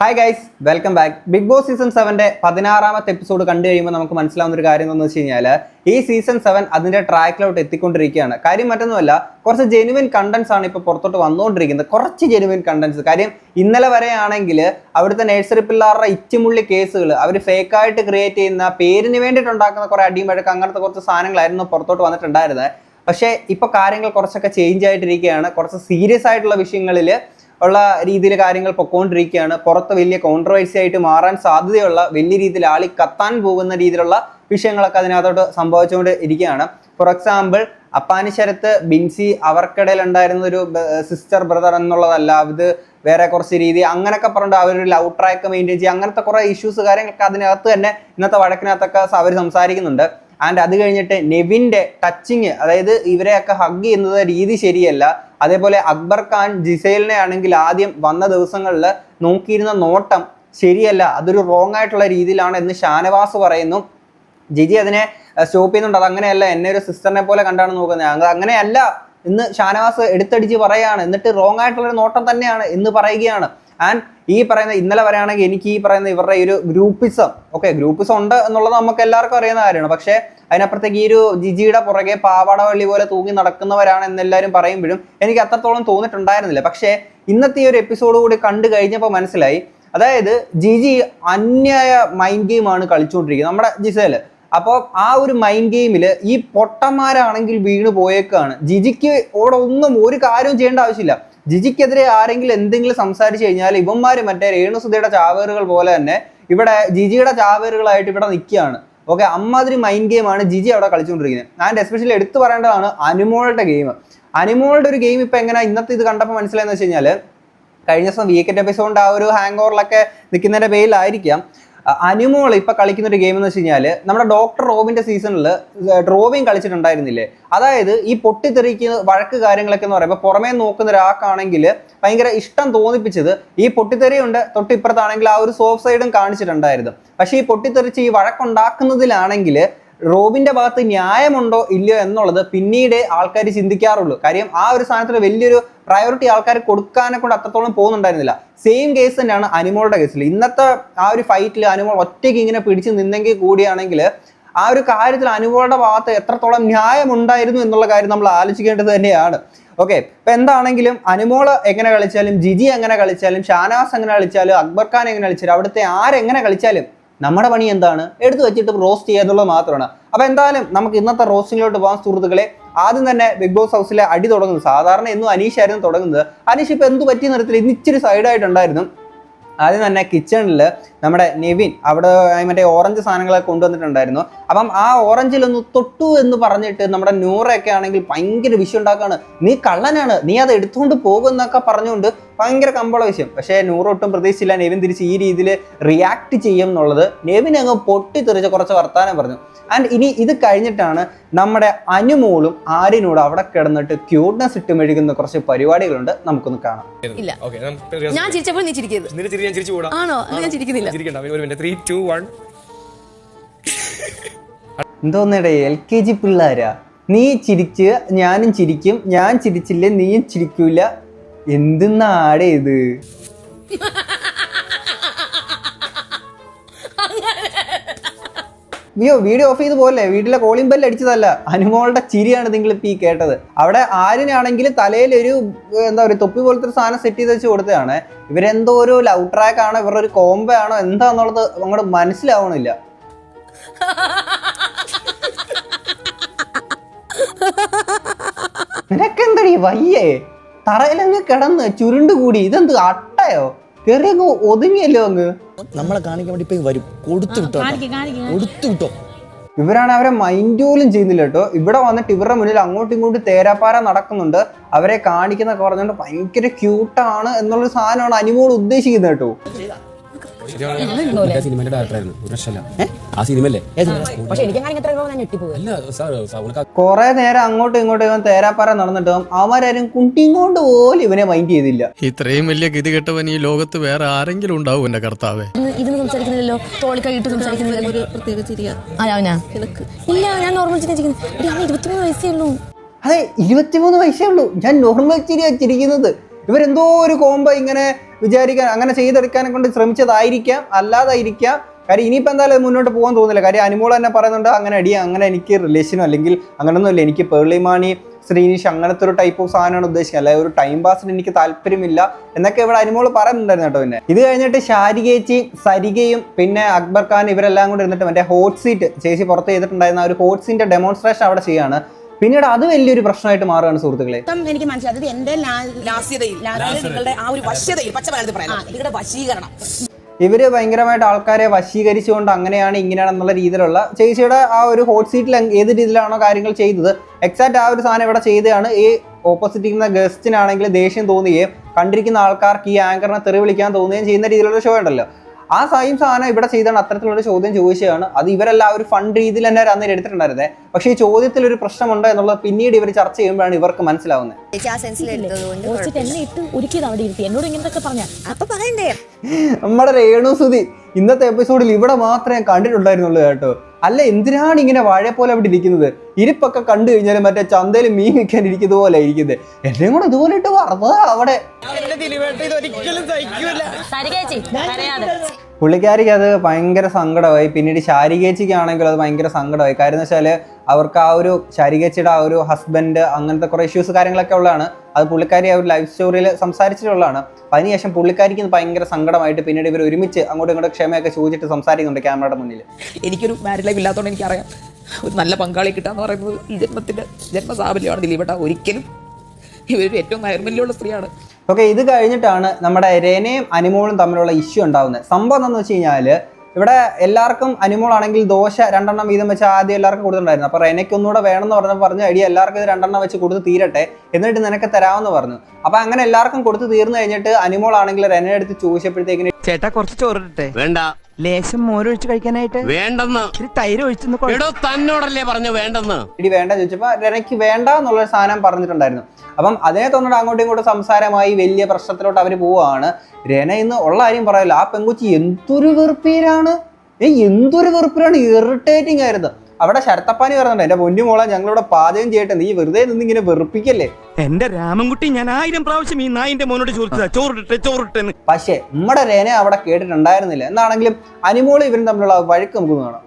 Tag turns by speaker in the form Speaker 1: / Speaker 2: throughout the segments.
Speaker 1: Hi guys welcome back Bigg Boss season സെവന്റെ പതിനാറാമത്തെ episode കണ്ടു കഴിയുമ്പോൾ നമുക്ക് മനസ്സിലാവുന്ന ഒരു കാര്യം എന്ന് വെച്ച് കഴിഞ്ഞാൽ ഈ സീസൺ സെവൻ അതിന്റെ ട്രാക്കിലോട്ട് എത്തിക്കൊണ്ടിരിക്കുകയാണ്. കാര്യം മറ്റൊന്നുമല്ല കുറച്ച് ജെനുവിൻ കണ്ടന്റ്സ് ആണ് ഇപ്പോൾ പുറത്തോട്ട് വന്നുകൊണ്ടിരിക്കുന്നത്. കുറച്ച് ജെനുവിൻ കണ്ടന്റ്സ് കാര്യം ഇന്നലെ വരെയാണെങ്കിൽ അവിടുത്തെ നേഴ്സറി പിള്ളേരുടെ ഇച്ചിമുള്ളി കേസുകൾ അവർ ഫേക്കായിട്ട് ക്രിയേറ്റ് ചെയ്യുന്ന പേരിന് വേണ്ടിയിട്ട് ഉണ്ടാക്കുന്ന കുറേ അടിയും വഴക്ക് അങ്ങനത്തെ കുറച്ച് സാധനങ്ങളായിരുന്നു പുറത്തോട്ട് വന്നിട്ടുണ്ടായിരുന്നത്. പക്ഷേ ഇപ്പോൾ കാര്യങ്ങൾ കുറച്ചൊക്കെ ചേഞ്ച് ആയിട്ടിരിക്കുകയാണ്. കുറച്ച് സീരിയസ് ആയിട്ടുള്ള വിഷയങ്ങളിൽ ഉള്ള രീതിയിൽ കാര്യങ്ങൾ പൊക്കോണ്ടിരിക്കുകയാണ്. പുറത്ത് വലിയ കോൺട്രവേഴ്സി ആയിട്ട് മാറാൻ സാധ്യതയുള്ള വലിയ രീതിയിൽ ആളി കത്താൻ പോകുന്ന രീതിയിലുള്ള വിഷയങ്ങളൊക്കെ അതിനകത്തോട്ട് സംഭവിച്ചുകൊണ്ട് ഇരിക്കുകയാണ്. ഫോർ എക്സാമ്പിൾ അപ്പാനി ശരത്ത് ബിൻസി അവർക്കിടയിൽ ഉണ്ടായിരുന്ന ഒരു സിസ്റ്റർ ബ്രദർ എന്നുള്ളതല്ല. ഇത് വേറെ കുറച്ച് രീതി. അങ്ങനെയൊക്കെ പറഞ്ഞിട്ട് അവരൊരു ലവ് ട്രാക്ക് മെയിന്റെയിൻ ചെയ്യുക അങ്ങനത്തെ കുറേ ഇഷ്യൂസ് കാര്യങ്ങളൊക്കെ അതിനകത്ത് തന്നെ ഇന്നത്തെ വഴക്കിനകത്തൊക്കെ അവർ സംസാരിക്കുന്നുണ്ട്. ആൻഡ് അത് കഴിഞ്ഞിട്ട് നെവിന്റെ ടച്ചിങ് അതായത് ഇവരെയൊക്കെ ഹഗ് ചെയ്യുന്നത് രീതി ശരിയല്ല. അതേപോലെ അക്ബർ ഖാൻ ജിസൈലിനെ ആണെങ്കിൽ ആദ്യം വന്ന ദിവസങ്ങളിൽ നോക്കിയിരുന്ന നോട്ടം ശരിയല്ല. അതൊരു റോങ് ആയിട്ടുള്ള രീതിയിലാണ് എന്ന് ഷാനവാസ് പറയുന്നു. ജിജി അതിനെ സ്റ്റോപ്പ് ചെയ്യുന്നുണ്ട്. അത് അങ്ങനെയല്ല. എന്നെ ഒരു സിസ്റ്ററിനെ പോലെ കണ്ടാണ് നോക്കുന്നത്. അങ്ങനെയല്ല എന്ന് ഷാനവാസ് എടുത്തടിച്ച് പറയുകയാണ് എന്നിട്ട് റോങ് ആയിട്ടുള്ള ഒരു നോട്ടം തന്നെയാണ് എന്ന് പറയുകയാണ്. ആൻഡ് ഈ പറയുന്ന ഇന്നലെ വരെയാണെങ്കിൽ എനിക്ക് ഈ പറയുന്ന ഇവരുടെ ഈ ഒരു ഗ്രൂപ്പിസം ഓക്കെ ഗ്രൂപ്പിസം ഉണ്ട് എന്നുള്ളത് നമുക്ക് എല്ലാവർക്കും അറിയുന്ന കാര്യമാണ്. പക്ഷേ അതിനപ്പുറത്തേക്ക് ഈ ഒരു ജിജിയുടെ പുറകെ പാവാട വള്ളി പോലെ തൂങ്ങി നടക്കുന്നവരാണ് എന്നെല്ലാവരും പറയുമ്പോഴും എനിക്ക് അത്രത്തോളം തോന്നിയിട്ടുണ്ടായിരുന്നില്ല. പക്ഷേ ഇന്നത്തെ ഈ ഒരു എപ്പിസോഡ് കൂടി കണ്ടു കഴിഞ്ഞപ്പോൾ മനസ്സിലായി. അതായത് ജിജി അന്യായ മൈൻഡ് ഗെയിമാണ് കളിച്ചുകൊണ്ടിരിക്കുന്നത്. നമ്മുടെ ജിസേൽ. അപ്പോൾ ആ ഒരു മൈൻഡ് ഗെയിമിൽ ഈ പൊട്ടന്മാരാണെങ്കിൽ വീണ് പോയേക്കാണ്. ജിജിക്ക് ഓടെ ഒന്നും ഒരു കാര്യവും ചെയ്യേണ്ട ആവശ്യമില്ല. ജിജിക്കെതിരെ ആരെങ്കിലും എന്തെങ്കിലും സംസാരിച്ചു കഴിഞ്ഞാൽ ഇവന്മാർ മറ്റേ രേണുസുധയുടെ ചാവേറുകൾ പോലെ തന്നെ ഇവിടെ ജിജിയുടെ ചാവേറുകളായിട്ട് ഇവിടെ നിൽക്കുകയാണ്. ഓക്കെ അമ്മാതിരി മൈൻഡ് ഗെയിമാണ് ജിജി അവിടെ കളിച്ചുകൊണ്ടിരിക്കുന്നത്. ആൻഡ് എസ്പെഷ്യലി എടുത്തു പറയേണ്ടതാണ് അനുമോളുടെ ഗെയിം അനുമോളുടെ ഒരു ഗെയിം ഇപ്പം എങ്ങനെ ഇന്നത്തെ ഇത് കണ്ടപ്പോൾ മനസ്സിലായെന്ന് വെച്ച് കഴിഞ്ഞാൽ കഴിഞ്ഞ ദിവസം വീക്കെൻഡ് എപ്പിസോഡിന്റെ ആ ഒരു ഹാങ് ഓവറിലൊക്കെ നിൽക്കുന്നതിന്റെ പേരിലായിരിക്കാം. അനുമോൾ ഇപ്പൊ കളിക്കുന്ന ഒരു ഗെയിം എന്ന് വെച്ച് കഴിഞ്ഞാൽ നമ്മുടെ ഡോക്ടർ റോബിന്റെ സീസണിൽ റോബിൻ കളിച്ചിട്ടുണ്ടായിരുന്നില്ലേ? അതായത് ഈ പൊട്ടിത്തെറിക്കുന്ന വഴക്ക് കാര്യങ്ങളൊക്കെ എന്ന് പറയുമ്പോൾ പുറമേ നോക്കുന്ന ഒരാൾക്കാണെങ്കിൽ ഭയങ്കര ഇഷ്ടം തോന്നിപ്പിച്ചത് ഈ പൊട്ടിത്തെറിയുണ്ട് തൊട്ടിപ്പുറത്താണെങ്കിൽ ആ ഒരു സോഫ്റ്റ് സൈഡും കാണിച്ചിട്ടുണ്ടായിരുന്നു. പക്ഷേ ഈ പൊട്ടിത്തെറിച്ച് ഈ വഴക്കുണ്ടാക്കുന്നതിലാണെങ്കിൽ റോബിന്റെ ഭാഗത്ത് ന്യായമുണ്ടോ ഇല്ലയോ എന്നുള്ളത് പിന്നീട് ആൾക്കാർ ചിന്തിക്കാറുള്ളൂ. കാര്യം ആ ഒരു സാധനത്തിന് വലിയൊരു പ്രയോറിറ്റി ആൾക്കാർ കൊടുക്കാനെ കൊണ്ട് അത്രത്തോളം പോകുന്നുണ്ടായിരുന്നില്ല. സെയിം കേസ് തന്നെയാണ് അനിമോളുടെ കേസിൽ ഇന്നത്തെ ആ ഒരു ഫൈറ്റിൽ അനിമോൾ ഒറ്റയ്ക്ക് ഇങ്ങനെ പിടിച്ച് നിന്നെങ്കിൽ കൂടിയാണെങ്കിൽ ആ ഒരു കാര്യത്തിൽ അനുമോളുടെ ഭാഗത്ത് എത്രത്തോളം ന്യായമുണ്ടായിരുന്നു എന്നുള്ള കാര്യം നമ്മൾ ആലോചിക്കേണ്ടത് തന്നെയാണ്. ഓക്കെ ഇപ്പൊ എന്താണെങ്കിലും അനുമോൾ എങ്ങനെ കളിച്ചാലും ജിജി എങ്ങനെ കളിച്ചാലും ഷാനാസ് എങ്ങനെ കളിച്ചാലും അക്ബർ ഖാൻ എങ്ങനെ കളിച്ചാലും അവിടുത്തെ ആരെങ്ങനെ കളിച്ചാലും നമ്മുടെ പണി എന്താണ്? എടുത്തു വെച്ചിട്ട് റോസ്റ്റ് ചെയ്യുക എന്നുള്ളത് മാത്രമാണ്. അപ്പോൾ എന്തായാലും നമുക്ക് ഇന്നത്തെ റോസ്റ്റിങ്ങിലോട്ട് പോകാൻ സുഹൃത്തുക്കളെ. ആദ്യം തന്നെ ബിഗ് ബോസ് ഹൗസിലെ അടി തുടങ്ങുന്നത് സാധാരണ എന്നും അനീഷ് ആയിരുന്നു തുടങ്ങുന്നത്. അനീഷ് ഇപ്പൊ എന്ത് പറ്റിയ നിറത്തിൽ ഇന്ന് ഇച്ചിരി സൈഡായിട്ടുണ്ടായിരുന്നു ആദ്യം തന്നെ കിച്ചണിൽ നമ്മുടെ നെവിൻ അവിടെ മറ്റേ ഓറഞ്ച് സാധനങ്ങളൊക്കെ കൊണ്ടുവന്നിട്ടുണ്ടായിരുന്നു. അപ്പം ആ ഓറഞ്ചിലൊന്ന് തൊട്ടു എന്ന് പറഞ്ഞിട്ട് നമ്മുടെ നൂറൊക്കെ ആണെങ്കിൽ ഭയങ്കര വിഷയം ഉണ്ടാക്കുകയാണ്. നീ കള്ളനാണ്. നീ അത് എടുത്തുകൊണ്ട് പോകുമെന്നൊക്കെ പറഞ്ഞുകൊണ്ട് ഭയങ്കര കമ്പള വിഷയം. പക്ഷേ നൂറൊട്ടും പ്രതീക്ഷിച്ചില്ല നെവിൻ തിരിച്ച് ഈ രീതിയിൽ റിയാക്ട് ചെയ്യും എന്നുള്ളത്. നെവിൻ അങ്ങ് പൊട്ടിത്തെറിച്ച് കുറച്ച് വർത്താനം പറഞ്ഞു. ആൻഡ് ഇനി ഇത് കഴിഞ്ഞിട്ടാണ് നമ്മുടെ അനുമോളും ആര്യനോട് അവിടെ കിടന്നിട്ട് ക്യൂട്ട്നെസ് ഇട്ട് മെഴുകുന്ന കുറച്ച് പരിപാടികളുണ്ട്. നമുക്കൊന്ന് കാണാം.
Speaker 2: ഇല്ല.
Speaker 3: ഓക്കെ
Speaker 2: ഞാൻ ചിരിച്ചപ്പോൾ നീ ചിരിക്കരുത്.
Speaker 3: നിന്റെ ചിരി ഞാൻ ചിരിച്ചു കൂടാ.
Speaker 2: ആണോ? ഞാൻ ചിരിക്കുന്നില്ല.
Speaker 3: ചിരിക്കണ്ട. ഒരു മിനിറ്റ് ത്രീ ടു വൺ
Speaker 1: എന്തോന്നേടേ എൽ കെ ജി പിള്ളേരാ. നീ ചിരിച്ച് ഞാനും ചിരിക്കും. ഞാൻ ചിരിച്ചില്ലേ നീയും ചിരിക്കൂല. എന്തെന്നാടേ ഇത്? അയ്യോ വീഡിയോ ഓഫ് ചെയ്ത് പോലെ വീട്ടിലെ കോളിംഗ് ബെല്ല് അടിച്ചതല്ല. അനുമോളുടെ ചിരിയാണ് നിങ്ങൾ ഇപ്പൊ ഈ കേട്ടത്. അവിടെ ആരിനാണെങ്കിൽ തലയിൽ ഒരു എന്താ പറയുക തൊപ്പി പോലത്തെ ഒരു സാധനം സെറ്റ് ചെയ്ത് വെച്ച് കൊടുത്തതാണ്. ഇവരെന്തോ ഒരു ലവ് ട്രാക്ക് ആണോ ഇവരുടെ ഒരു കോംബോ ആണോ എന്താന്നുള്ളത് അങ്ങോട്ട് മനസ്സിലാവണില്ല. നിനക്കെന്തടി വയ്യേ? തറയിലങ്ങ് കിടന്ന് ചുരുണ്ട് കൂടി. ഇതെന്ത് അട്ടയോ? കയറിയങ്ങ് ഒതുങ്ങിയല്ലോ അങ്ങ്.
Speaker 4: നമ്മളെ കാണിക്കാൻ വേണ്ടി ഇപ്പൊ വരും. കൊടുത്തു വിട്ടോ കൊടുത്തു വിട്ടോ.
Speaker 1: ഇവരാണ് അവരെ മൈൻഡ് പോലും ചെയ്യുന്നില്ല കേട്ടോ. ഇവിടെ വന്നിട്ട് ഇവരുടെ മുന്നിൽ അങ്ങോട്ടും ഇങ്ങോട്ടും തേരാപ്പാര നടക്കുന്നുണ്ട്. അവരെ കാണിക്കുന്ന പറഞ്ഞുകൊണ്ട് ഭയങ്കര ക്യൂട്ടാണ് എന്നുള്ളൊരു സാധനമാണ് അനുമോൾ ഉദ്ദേശിക്കുന്നത് കേട്ടോ.
Speaker 5: സിനിമയുടെ ഡയറക്ടറായിരുന്നു ഒരു ആ സിനിമല്ലേ
Speaker 2: പക്ഷെ എനിക്ക്
Speaker 1: കുറെ നേരം അങ്ങോട്ടും ഇങ്ങോട്ടും ഇവൻ തേരാപ്പാറ നടന്നിട്ട് അവന്മാരും കുട്ടിയും കൊണ്ട് പോലും ഇവനെ മൈൻഡ് ചെയ്തില്ല.
Speaker 6: ഇത്രയും വലിയ ഗതി കെട്ടവൻ ഈ ലോകത്ത് വേറെ ആരെങ്കിലും ഉണ്ടാവും എന്റെ കർത്താവ്.
Speaker 2: സംസാരിക്കുന്നില്ലല്ലോ തോളിക്കൈയിട്ട് ഒരു പ്രത്യേക ചിരിയാ? ഇല്ല ഞാൻ നോർമൽ ചിരി ഇരുപത്തിമൂന്ന് വയസ്സേ ഉള്ളൂ.
Speaker 1: അതെ ഇരുപത്തിമൂന്ന് വയസ്സേ ഉള്ളൂ. ഞാൻ നോർമൽ ചിരി വെച്ചിരിക്കുന്നത് ഇവരെന്തോ ഒരു കോംബോ ഇങ്ങനെ വിചാരിക്കാൻ അങ്ങനെ ചെയ്തെടുക്കാനെ കൊണ്ട് ശ്രമിച്ചതായിരിക്കാം അല്ലാതായിരിക്കാം. കാര്യം ഇനിയിപ്പോൾ എന്തായാലും മുന്നോട്ട് പോകാൻ തോന്നുന്നില്ല. കാര്യം അനുമോൾ തന്നെ പറയുന്നുണ്ട് അങ്ങനെ അടി അങ്ങനെ എനിക്ക് റിലേഷനോ അല്ലെങ്കിൽ അങ്ങനെയൊന്നുമില്ല എനിക്ക് പേർളിമാണി ശ്രീനിഷ് അങ്ങനത്തെ ഒരു ടൈപ്പ് ഓഫ് സാധനമാണ് ഉദ്ദേശിക്കുക അല്ലെങ്കിൽ ഒരു ടൈം പാസിന് എനിക്ക് താല്പര്യമില്ല. എന്നൊക്കെ ഇവിടെ അനുമോൾ പറയുന്നുണ്ടായിരുന്നു കേട്ടോ പിന്നെ. ഇത് കഴിഞ്ഞിട്ട് ഷാരികേച്ചി സരികയും പിന്നെ അക്ബർ ഖാൻ ഇവരെല്ലാം കൂടി ഇരുന്നിട്ട് മറ്റേ ഹോട്ട് സീറ്റ് ചേച്ചി പുറത്ത് ചെയ്തിട്ടുണ്ടായിരുന്ന ഒരു ഹോട്ട് സീറ്റിന്റെ ഡെമോൺസ്ട്രേഷൻ അവിടെ ചെയ്യാണ് പിന്നീട് അത് വലിയൊരു പ്രശ്നമായിട്ട് മാറുകയാണ് സുഹൃത്തുക്കളെ.
Speaker 7: എനിക്ക് മനസ്സിലായത് എന്റെ ലാസ്യതയിൽ. നിങ്ങളുടെ ആ ഒരു വശ്യതയിൽ പറയാം. നിങ്ങളുടെ വശീകരണം.
Speaker 1: ഇവർ ഭയങ്കരമായിട്ട് ആൾക്കാരെ വശീകരിച്ചുകൊണ്ട് അങ്ങനെയാണ് ഇങ്ങനെയാണ് എന്നുള്ള രീതിയിലുള്ള ചേച്ചിയുടെ ആ ഒരു ഹോട്ട് സീറ്റിൽ ഏത് രീതിയിലാണോ കാര്യങ്ങൾ ചെയ്തത്. എക്സാക്ട് ആ ഒരു സാധനം ഇവിടെ ചെയ്തതാണ്. ഈ ഓപ്പോസിറ്റ് ഇരിക്കുന്ന ഗസ്റ്റിനാണെങ്കിൽ ദേഷ്യം തോന്നുകയും കണ്ടിരിക്കുന്ന ആൾക്കാർക്ക് ഈ ആങ്കറിനെ തെറി വിളിക്കാൻ തോന്നുകയും ചെയ്യുന്ന രീതിയിലുള്ള ഷോ ഉണ്ടല്ലോ. ആ സെയിം സാധനം ഇവിടെ ചെയ്താണ് അത്തരത്തിലുള്ള ചോദ്യം ചോദിച്ചതാണ്. അത് ഇവരെല്ലാം ഒരു ഫണ്ട് രീതിയിൽ തന്നെ അന്നേരം എടുത്തിട്ടുണ്ടായിരുന്നത് പക്ഷേ ഈ ചോദ്യത്തിൽ ഒരു പ്രശ്നമുണ്ട് എന്നുള്ളത് പിന്നീട് ഇവർ ചർച്ച ചെയ്യുമ്പോഴാണ് ഇവർക്ക് മനസ്സിലാവുന്നത്.
Speaker 2: ചേച്ചി ആ സെൻസിൽ എടുത്തതുകൊണ്ട്
Speaker 8: എന്നെ ഇട്ട് ഒരുക്കിയത് അവിടെ ഇരുത്തി എന്നോട് ഇങ്ങനത്തെ പറഞ്ഞ?
Speaker 2: അപ്പൊ പറയണ്ടേ?
Speaker 1: നമ്മുടെ രേണു സുതി ഇന്നത്തെ എപ്പിസോഡിൽ ഇവിടെ മാത്രമേ ഞാൻ കണ്ടിട്ടുണ്ടായിരുന്നുള്ളൂ കേട്ടോ. അല്ല എന്തിനാണ് ഇങ്ങനെ വാഴ പോലെ അവിടെ ഇരിക്കുന്നത്? ഇരിപ്പൊക്കെ കണ്ടു കഴിഞ്ഞാൽ മറ്റേ ചന്തയിൽ മീൻ വിൽക്കാൻ ഇരിക്കുന്നത് പോലെ ഇരിക്കുന്നത്. എന്നെയും കൂടെ ഇതുപോലെ ഇട്ട് വറന്നതാ അവിടെ.
Speaker 8: ഒരിക്കലും പറയാതെ.
Speaker 1: പുള്ളിക്കാരിക്ക് അത് ഭയങ്കര സങ്കടമായി. പിന്നീട് ശാരികേച്ചിക്കാണെങ്കിലും അത് ഭയങ്കര സങ്കടമായി. കാര്യം എന്ന് വെച്ചാൽ അവർക്ക് ആ ഒരു ശാരികേച്ചിയുടെ ആ ഒരു ഹസ്ബൻഡ് അങ്ങനത്തെ കുറേ ഇഷ്യൂസ് കാര്യങ്ങളൊക്കെ ഉള്ളതാണ്. അത് പുള്ളിക്കാരി ആ ഒരു ലൈഫ് സ്റ്റോറിയിൽ സംസാരിച്ചിട്ടുള്ളതാണ്. അതിനുശേഷം പുള്ളിക്കാരിക്ക് ഭയങ്കര സങ്കടമായിട്ട് പിന്നീട് ഇവർ ഒരുമിച്ച് അങ്ങോട്ടും ഇങ്ങോട്ട് ക്ഷമയൊക്കെ ചോദിച്ചിട്ട് സംസാരിക്കുന്നുണ്ട് ക്യാമറയുടെ മുന്നിൽ
Speaker 7: എനിക്കൊരു മാരിഡ് ലൈഫ് ഇല്ലാത്തതുകൊണ്ട് എനിക്കറിയാം. ഒരു നല്ല പങ്കാളി കിട്ടാന്ന് പറയുന്നത് ഈ ജന്മത്തിന്റെ ജന്മസാഫല്യമാണ് ദിലീപേട്ട ഒരിക്കലും ഇവരൊരു ഏറ്റവും നൈർമല്യമുള്ള സ്ത്രീയാണ്.
Speaker 1: ഓക്കെ ഇത് കഴിഞ്ഞിട്ടാണ് നമ്മുടെ രേനയും അനിമോളും തമ്മിലുള്ള ഇഷ്യൂ ഉണ്ടാകുന്നത് സംഭവം എന്താണെന്ന് വെച്ച് കഴിഞ്ഞാൽ ഇവിടെ എല്ലാവർക്കും അനിമോളാണെങ്കിൽ ദോശ രണ്ടെണ്ണം വീതം വെച്ച് ആദ്യം എല്ലാവർക്കും കൊടുത്തിട്ടുണ്ടായിരുന്നു. അപ്പോൾ റെനയ്ക്ക് ഒന്നുകൂടെ വേണമെന്ന് പറഞ്ഞപ്പോൾ പറഞ്ഞു അടി എല്ലാവർക്കും ഇത് രണ്ടെണ്ണം വെച്ച് കൊടുത്ത് തീരട്ടെ എന്നിട്ട് നിനക്ക് തരാമെന്ന് പറഞ്ഞു. അപ്പോൾ അങ്ങനെ എല്ലാവർക്കും കൊടുത്ത് തീർന്നു കഴിഞ്ഞിട്ട് അനിമോളാണെങ്കിൽ റെനെ എടുത്ത് ചോദിച്ചപ്പോഴത്തേക്കിന്
Speaker 9: ചേട്ടാ കുറച്ച് ചോറിട്ടെ
Speaker 10: വേണ്ട.
Speaker 9: ലേശം മോരൊഴിച്ച് കഴിക്കാനായിട്ട്?
Speaker 10: വേണ്ടെന്ന്.
Speaker 9: തൈര്
Speaker 10: ഒഴിച്ചു തന്നോടല്ലേ പറഞ്ഞു വേണ്ടെന്ന്.
Speaker 1: ഇടി വേണ്ട ചോദിച്ചപ്പോൾ രനയ്ക്ക് വേണ്ട എന്നുള്ളൊരു സാധനം പറഞ്ഞിട്ടുണ്ടായിരുന്നു. അപ്പം അതിനെ തോന്നിട്ട് അങ്ങോട്ടും ഇങ്ങോട്ടും സംസാരമായി വലിയ പ്രശ്നത്തിലോട്ട് അവർ പോവുകയാണ് രന ഇന്ന് ഉള്ള കാര്യം പറയല്ലോ. ആ പെങ്കുച്ചി എന്തൊരു വെറുപ്പീരാണ്? എന്തൊരു വെറുപ്പിലാണ് ഇറിറ്റേറ്റിംഗ് ആയിരുന്നു. അവിടെ ശരത്തപ്പാനി പറഞ്ഞിട്ടുണ്ട് എന്റെ പൊന്നു മോളെ ഞങ്ങളിവിടെ പാചകം ചെയ്യട്ടെ നീ വെറുതെ നിന്ന് ഇങ്ങനെ വെറുപ്പിക്കല്ലേ?
Speaker 9: എന്റെ രാമൻകുട്ടി ഞാൻ ആയിരം പ്രാവശ്യം ഈ നായിന്റെ മോനോട് ചോദിച്ചതാ ചോറിട്ടെ ചോറിട്ടെ എന്ന്
Speaker 1: പക്ഷേ നമ്മുടെ രേന അവിടെ കേട്ടിട്ടുണ്ടായിരുന്നില്ല. എന്നാണെങ്കിലും അനിമോൾ ഇവരും തമ്മിലുള്ള വഴക്ക് നമുക്ക് കാണാം.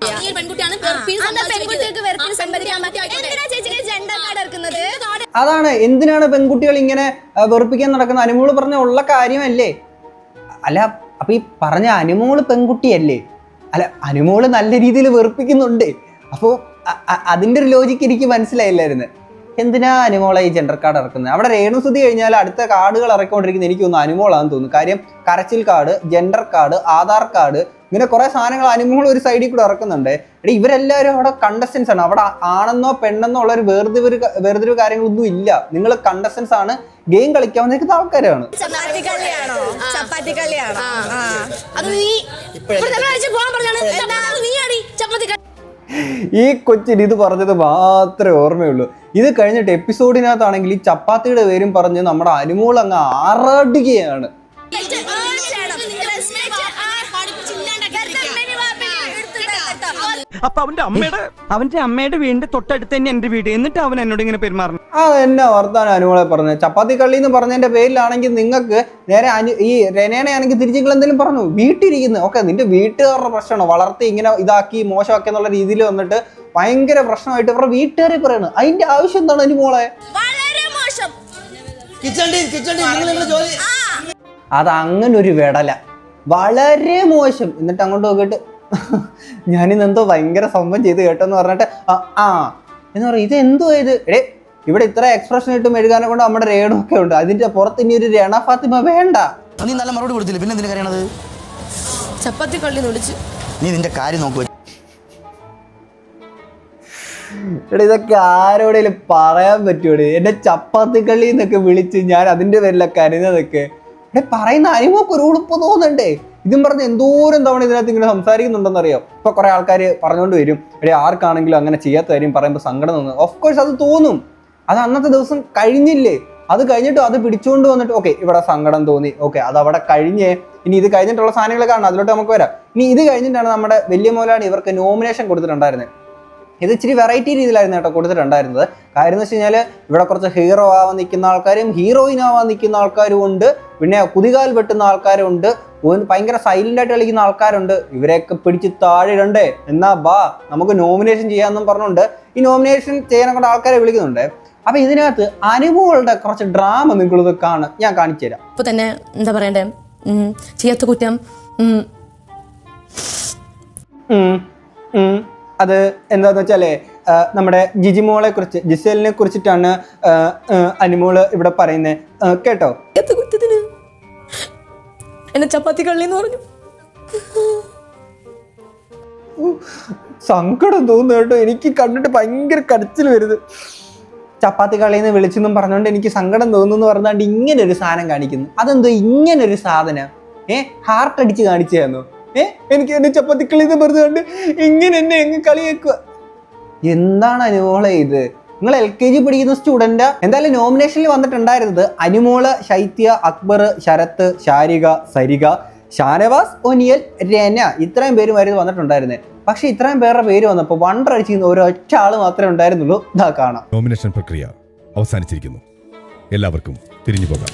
Speaker 1: അതാണ് എന്തിനാണ് പെൺകുട്ടികൾ ഇങ്ങനെ വെറുപ്പിക്കാൻ നടക്കുന്നത്? അനുമോൾ പറഞ്ഞ ഉള്ള കാര്യമല്ലേ? അല്ല അപ്പൊ ഈ പറഞ്ഞ അനുമോൾ പെൺകുട്ടിയല്ലേ? അല്ല അനുമോൾ നല്ല രീതിയിൽ വെറുപ്പിക്കുന്നുണ്ട്. അപ്പോൾ അതിന്റെ ഒരു ലോജിക്ക് എനിക്ക് മനസ്സിലായില്ലായിരുന്നു. എന്തിനാ അനുമോളെ ഈ ജെൻഡർ കാർഡ് ഇറക്കുന്നത്? അവിടെ രേണുസുതി കഴിഞ്ഞാൽ അടുത്ത കാർഡുകൾ ഇറക്കിക്കൊണ്ടിരിക്കുന്നത് എനിക്ക് തോന്നുന്നു അനുമോളാന്ന് തോന്നുന്നു. കാര്യം കരച്ചിൽ card gender card Aadhaar card ഇങ്ങനെ കുറെ സാധനങ്ങൾ അനുമോൾ ഒരു സൈഡിൽ കൂടെ ഇറക്കുന്നുണ്ട്. എടി ഇവരെല്ലാവരും അവിടെ കണ്ടസ്റ്റൻസ് ആണ്. അവിടെ ആണെന്നോ പെണ്ണെന്നോ ഉള്ള ഒരു വേർതിരിവ് വേർതിരിവ് കാര്യങ്ങളൊന്നും ഇല്ല. നിങ്ങൾ കണ്ടസ്റ്റൻസ് ആണ്. ഗെയിം കളിക്കാൻ നിൽക്കുന്ന ആൾക്കാരാണ്.
Speaker 2: ചപ്പാത്തി കളിയാണോ അത് നീ ചപ്പാത്തി നീ ചപ്പാത്തി കള്ളി
Speaker 1: ഈ കൊച്ചിന് ഇത് പറഞ്ഞത് മാത്രമേ ഓർമ്മയുള്ളൂ. ഇത് കഴിഞ്ഞിട്ട് എപ്പിസോഡിനകത്താണെങ്കിൽ ഈ ചപ്പാത്തിയുടെ പേരും പറഞ്ഞ് നമ്മുടെ അനുമോൾ അങ്ങ് ആറാടുകയാണ്
Speaker 9: അപ്പൊ അവന്റെ അമ്മയുടെ അവന്റെ അമ്മയുടെ വീടിന്റെ തൊട്ടടുത്ത് തന്നെ എന്റെ വീട്. എന്നിട്ട് അവൻ എന്നോട് ഇങ്ങനെ പെരുമാറണം
Speaker 1: ആ എന്നാ വർത്താനം അനുമോളെ പറഞ്ഞത് ചപ്പാത്തി കള്ളി എന്ന് പറഞ്ഞതിന്റെ പേരിലാണെങ്കിൽ നിങ്ങൾക്ക് നേരെ അനു ഈ രനേനെ ആണെങ്കിൽ തിരിച്ചു എന്തെങ്കിലും പറഞ്ഞു. വീട്ടിലിരിക്കുന്നു ഓക്കെ നിന്റെ വീട്ടുകാരുടെ പ്രശ്നമാണ്? വളർത്തി ഇങ്ങനെ ഇതാക്കി മോശമാക്കി എന്നുള്ള രീതിയിൽ വന്നിട്ട് ഭയങ്കര പ്രശ്നമായിട്ട് ഇവരുടെ വീട്ടുകാരെ പറയുന്നത് അതിന്റെ ആവശ്യം എന്താണ് അനുമോളെ?
Speaker 2: വളരെ മോശം.
Speaker 1: അത് അങ്ങനെ ഒരു വെടല. വളരെ മോശം. എന്നിട്ട് അങ്ങോട്ട് നോക്കിയിട്ട് ഞാനിന്ന് എന്തോ ഭയങ്കര സംഭവം ചെയ്ത് കേട്ടോന്ന് പറഞ്ഞിട്ട് ആ എന്ന് പറയും ഇത് എന്തോ ഇത്? എടേ ഇവിടെ ഇത്ര എക്സ്പ്രഷൻ ഇട്ടും എഴുതാനെ കൊണ്ട് നമ്മുടെ റേഡും ഒക്കെ ഉണ്ട്. അതിന്റെ പുറത്ത് ഇനി ഒരു രണ ഫാത്തിമ വേണ്ട.
Speaker 4: നീ നല്ല മറുപടി കൊടുത്തില്ല? പിന്നെ എന്തിനു കാര്യണത്?
Speaker 2: ചപ്പാത്തി കള്ളി വിളിച്ചു.
Speaker 4: നീ നിന്റെ കാര്യം നോക്കുക
Speaker 1: എടാ ഇതൊക്കെ ആരോടെങ്കിലും പറയാൻ പറ്റൂടെ എന്റെ ചപ്പാത്തി കള്ളി എന്നൊക്കെ വിളിച്ച് ഞാൻ അതിന്റെ പേരിലൊക്കെ കരുതുന്നതൊക്കെ എടേ പറയുന്ന അനുഭവക്ക് ഒരു ഉളുപ്പ് തോന്നണ്ടേ ഇതും പറഞ്ഞ് എന്തോരം തവണ ഇതിനകത്ത് ഇങ്ങനെ സംസാരിക്കുന്നുണ്ടെന്നറിയോ? ഇപ്പൊ കുറെ ആൾക്കാർ പറഞ്ഞുകൊണ്ട് വരും. എടേ ആർക്കാണെങ്കിലും അങ്ങനെ ചെയ്യാത്ത കാര്യം പറയുമ്പോൾ സങ്കടം തോന്നും. ഓഫ് കോഴ്സ് അത് തോന്നും. അത് അന്നത്തെ ദിവസം കഴിഞ്ഞില്ലേ? അത് കഴിഞ്ഞിട്ട് അത് പിടിച്ചുകൊണ്ട് വന്നിട്ട് ഓക്കെ ഇവിടെ സങ്കടം തോന്നി. ഓക്കെ അത് അവിടെ കഴിഞ്ഞേ. ഇനി ഇത് കഴിഞ്ഞിട്ടുള്ള സാധനങ്ങൾ കാണണം. അതിലോട്ട് നമുക്ക് വരാം. ഇനി ഇത് കഴിഞ്ഞിട്ടാണ് നമ്മുടെ വലിയ മോലാണ് ഇവർക്ക് നോമിനേഷൻ കൊടുത്തിട്ടുണ്ടായിരുന്നത് ഇത് ഇച്ചിരി വെറൈറ്റി രീതിയിലായിരുന്നു കേട്ടോ കൊടുത്തിട്ടുണ്ടായിരുന്നത്. കാര്യം എന്ന് വെച്ച് കഴിഞ്ഞാൽ ഇവിടെ കുറച്ച് ഹീറോ ആവാൻ നിൽക്കുന്ന ആൾക്കാരും ഹീറോയിൻ ആവാൻ നിൽക്കുന്ന ആൾക്കാരും ഉണ്ട്. പിന്നെ കുതികാൽ വെട്ടുന്ന ആൾക്കാരുണ്ട്. ഭയങ്കര സൈലന്റ് ആയിട്ട് കളിക്കുന്ന ആൾക്കാരുണ്ട്. ഇവരെയൊക്കെ പിടിച്ച് താഴെ ഇടണ്ടേ? എന്നാ ബാ നമുക്ക് നോമിനേഷൻ ചെയ്യാമെന്നും പറഞ്ഞുകൊണ്ട് ഈ നോമിനേഷൻ ചെയ്യാനെ കൊണ്ട് ആൾക്കാരെ വിളിക്കുന്നുണ്ട്. അപ്പൊ ഇതിനകത്ത് അനുഭവങ്ങളുടെ കുറച്ച് ഡ്രാമ നിങ്ങളത് കാണാൻ ഞാൻ കാണിച്ചു തരാം.
Speaker 2: ഇപ്പൊ തന്നെ എന്താ പറയണ്ടേ? ചെയ്യാത്ത കുറ്റം.
Speaker 1: അത് എന്താന്ന് വെച്ചാലേ നമ്മുടെ ജിജിമോളെ കുറിച്ച് ജിസേലിനെ കുറിച്ചിട്ടാണ് അനുമോൾ ഇവിടെ പറയുന്നത് കേട്ടോ?
Speaker 2: കുറ്റത്തിന് എന്നെ ചപ്പാത്തി കള്ളി എന്ന് പറഞ്ഞു
Speaker 1: സങ്കടം തോന്നുന്നു കേട്ടോ. എനിക്ക് കണ്ടിട്ട് ഭയങ്കര കരച്ചിൽ വരുന്നത്. ചപ്പാത്തി കളിന്ന് വിളിച്ചെന്നും പറഞ്ഞുകൊണ്ട് എനിക്ക് സങ്കടം തോന്നുന്നു പറഞ്ഞാണ്ട് ഇങ്ങനെ ഒരു സാധനം കാണിക്കുന്നു. അതെന്തോ ഇങ്ങനെ ഒരു സാധനം. ഏ? ഹാർട്ട് അടിച്ച് കാണിച്ചു ഏ? എനിക്ക് എന്നെ ചപ്പാത്തി കളിന്ന് പറഞ്ഞുകൊണ്ട് ഇങ്ങനെ എന്നെ എങ്ങ് കളിയാക്കുക എന്താണ് അനുമോളെ ഇത്? നിങ്ങൾ എൽ കെ ജി പഠിക്കുന്ന സ്റ്റുഡന്റ് എന്തായാലും നോമിനേഷനിൽ വന്നിട്ടുണ്ടായിരുന്നത് അനുമോൾ ശൈത്യ അക്ബർ ശരത്ത് ശാരിക സരിക ഷാനവാസ് ഒനിയൽ രന ഇത്രയും പേര് വരെ വന്നിട്ടുണ്ടായിരുന്നത് പക്ഷെ ഇത്രയും പേരുടെ പേര് വന്നപ്പോൾ വണ്ടർ അടിച്ചിരുന്ന ഒരൊറ്റ ആൾ മാത്രമേ ഉണ്ടായിരുന്നുള്ളൂ. ഇതാ കാണാം.
Speaker 11: നോമിനേഷൻ പ്രക്രിയ അവസാനിച്ചിരിക്കുന്നു. എല്ലാവർക്കും തിരിഞ്ഞു പോകാം.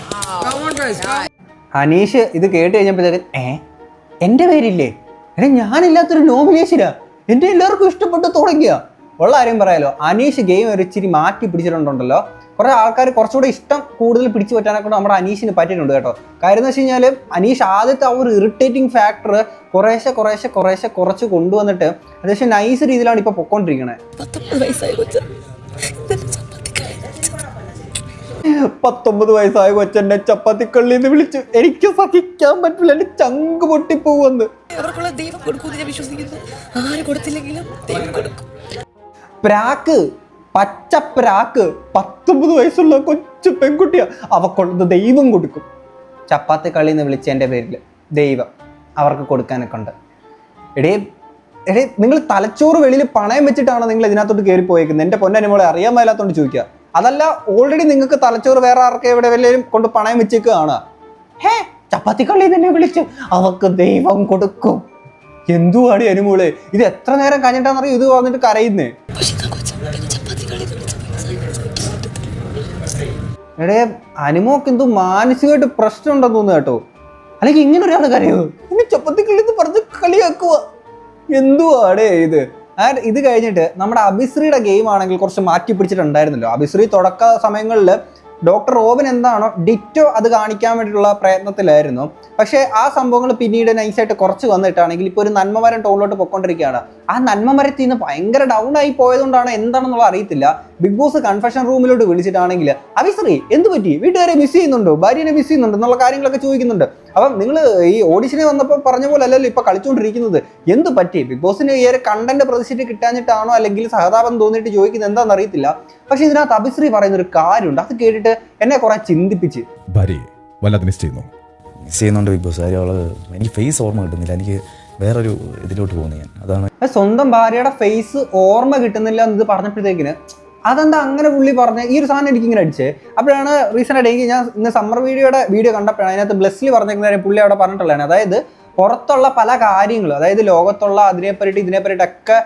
Speaker 1: അനീഷ് ഇത് കേട്ട് കഴിഞ്ഞപ്പോഴത്തേക്കും ഏ എന്റെ പേരില്ലേ? എടാ ഞാനില്ലാത്തൊരു നോമിനേഷനാ എന്റെ എല്ലാവർക്കും ഇഷ്ടപ്പെട്ടു തുടങ്ങിയ? ഉള്ള കാര്യം പറയാലോ. അനീഷ് ഗെയിം ഒരു ഇച്ചിരി മാറ്റി പിടിച്ചിട്ടുണ്ടല്ലോ. കുറേ ആൾക്കാർ കുറച്ചുകൂടെ ഇഷ്ടം കൂടുതൽ പിടിച്ചു പറ്റാനൊക്കെ നമ്മുടെ അനീഷിന് പറ്റിയിട്ടുണ്ട് കേട്ടോ. കാര്യം എന്ന് വെച്ച് കഴിഞ്ഞാൽ അനീഷ് ആദ്യത്തെ ആ ഒരു ഇറിറ്റേറ്റിംഗ് ഫാക്ടർ കുറേശ്ശെ കുറേശ്ശെ കുറേശ്ശെ കുറച്ച് കൊണ്ടുവന്നിട്ട് അത്യാവശ്യം നൈസ് രീതിയിലാണ് ഇപ്പോൾ പൊക്കോണ്ടിരിക്കണേ.
Speaker 2: പത്തൊമ്പത് വയസ്സായ കൊച്ചെന്നെ ചപ്പാത്തിക്കള്ളി ചപ്പാത്തി കള്ളി എന്ന്
Speaker 1: വിളിച്ചു എനിക്ക് സഹിക്കാൻ പറ്റില്ല എന്റെ ചങ്ക് പൊട്ടിപ്പോവെന്ന്
Speaker 7: അവർക്കുള്ള ദൈവം കൊടുക്കൂന്ന് ഞാൻ വിശ്വസിക്കുന്നു. ആര് കൊടുത്തില്ലെങ്കിലും ദൈവം കൊടുക്കും.
Speaker 1: പ്രാക്ക് പച്ച പ്രാക്ക് പത്തൊമ്പത് വയസ്സുള്ള കൊച്ചു പെൺകുട്ടിയാ. അവക്കുള്ളത് ദൈവം കൊടുക്കും. ചപ്പാത്തി കളി എന്ന് വിളിച്ചതിന്റെ പേരിൽ ദൈവം അവർക്ക് കൊടുക്കാനൊക്കെ ഉണ്ട്. എടേ എടേ നിങ്ങൾ തലച്ചോറ് വെളിയിൽ പണയം വെച്ചിട്ടാണ് നിങ്ങൾ ഇതിനകത്തോട്ട് കയറി പോയേക്കുന്നത്? എന്റെ പൊന്നനുമോളെ അറിയാൻ മേലാത്തോണ്ട് ചോദിക്കുക അതല്ല ഓൾറെഡി നിങ്ങൾക്ക് തലച്ചോറ് വേറെ ആർക്കെ എവിടെ വല്ലതും കൊണ്ട് പണയം വെച്ചേക്കുകയാണ് ഹേ ചപ്പാത്തി കളി തന്നെ വിളിച്ച് അവർക്ക് ദൈവം കൊടുക്കും. എന്തുവാടി അനുമോളെ ഇത് എത്ര നേരം കഴിഞ്ഞിട്ടാണെന്നറിയോ ഇത് വന്നിട്ട് കരയുന്നേ.
Speaker 2: ചപ്പാത്തി.
Speaker 1: എടേ അനുമോക്ക് എന്തോ മാനസികമായിട്ട് പ്രശ്നം ഉണ്ടെന്ന് തോന്നുന്നു കേട്ടോ. അല്ലെങ്കിൽ ഇങ്ങനെ ഒരാൾ കരയോ ഇനി ചപ്പത്തിക്കിളിന്ന് പറഞ്ഞ് കളിയാക്കുക. എന്തുവാടേ ഇത്? ആ ഇത് കഴിഞ്ഞിട്ട് നമ്മുടെ അഭിശ്രീയുടെ ഗെയിം ആണെങ്കിൽ കുറച്ച് മാറ്റി പിടിച്ചിട്ടുണ്ടായിരുന്നല്ലോ. അഭിശ്രീ തുടക്ക സമയങ്ങളിൽ ഡോക്ടർ റോബിൻ എന്താണോ ഡിറ്റോ അത് കാണിക്കാൻ വേണ്ടിയിട്ടുള്ള പ്രയത്നത്തിലായിരുന്നു. പക്ഷേ ആ സംഭവങ്ങൾ പിന്നീട് നൈസായിട്ട് കുറച്ച് വന്നിട്ടാണെങ്കിൽ ഇപ്പോൾ ഒരു നന്മമരം ടോളിലോട്ട് പൊയ്ക്കൊണ്ടിരിക്കുകയാണ്. ആ നന്മമരത്തിൽ നിന്ന് ഭയങ്കര ഡൗൺ ആയി പോയതുകൊണ്ടാണ് എന്താണെന്നുള്ള അറിയത്തില്ല. ബിഗ് ബോസ് കൺഫെഷൻ റൂമിലോട്ട് വിളിച്ചിട്ടാണെങ്കിൽ അവിശ്രീ എന്ത് പറ്റി? വീട്ടുകാരെ മിസ് ചെയ്യുന്നുണ്ടോ? ഭാര്യനെ മിസ് ചെയ്യുന്നുണ്ടോ? എന്നുള്ള കാര്യങ്ങളൊക്കെ ചോദിക്കുന്നുണ്ട്. അപ്പം നിങ്ങൾ ഈ ഓഡിഷനെ വന്നപ്പോൾ പറഞ്ഞ പോലെ അല്ലല്ലോ ഇപ്പോൾ കളിച്ചുകൊണ്ടിരിക്കുന്നത് എന്ത് പറ്റി? ബിഗ് ബോസിന് ഈ ഒരു കണ്ടന്റ് പ്രതിഷ്ഠിച്ച് കിട്ടാഞ്ഞിട്ടാണോ അല്ലെങ്കിൽ സഹതാപം തോന്നിയിട്ട് ചോദിക്കുന്നത് എന്താണെന്ന് അറിയത്തില്ല. പക്ഷേ ഇതിനകത്ത് അഭിശ്രീ പറയുന്ന ഒരു കാര്യമുണ്ട്. അത് കേട്ടിട്ട് എന്നെ കുറെ ചിന്തിപ്പിച്ച്.
Speaker 11: ഭാര്യയെ വല്ലാതെ മിസ് ചെയ്യുന്നു.
Speaker 4: മിസ് ചെയ്യുന്നുണ്ട് ബിഗ് ബോസ്. കാര്യം അവൾ എനിക്ക് ഫേസ് ഓർമ്മ കിട്ടുന്നില്ല. എനിക്ക് വേറൊരു ഇതിലോട്ട് പോകുന്നു ഞാൻ. അതാണ്
Speaker 1: സ്വന്തം ഭാര്യയുടെ ഫേസ് ഓർമ്മ കിട്ടുന്നില്ല എന്ന് പറഞ്ഞപ്പോഴത്തേക്കിന് അതെന്താ അങ്ങനെ പുള്ളി പറഞ്ഞ ഈ ഒരു സാധനം എനിക്ക് ഇങ്ങനെ അടിച്ചേ? അപ്പോഴാണ് റീസെന്റ് ആയിട്ട് എനിക്ക് ഞാൻ ഇന്ന് സമ്മർ വീഡിയോയുടെ വീഡിയോ കണ്ടപ്പോഴാണ് അതിനകത്ത് ബ്ലസ്സിൽ പറഞ്ഞിരിക്കുന്ന പുള്ളി അവിടെ പറഞ്ഞിട്ടുള്ളതാണ്. അതായത് പുറത്തുള്ള പല കാര്യങ്ങളും അതായത് ലോകത്തുള്ള അതിനെ പറ്റിയിട്ട് ഇതിനെ പറ്റിയിട്ടൊക്കെ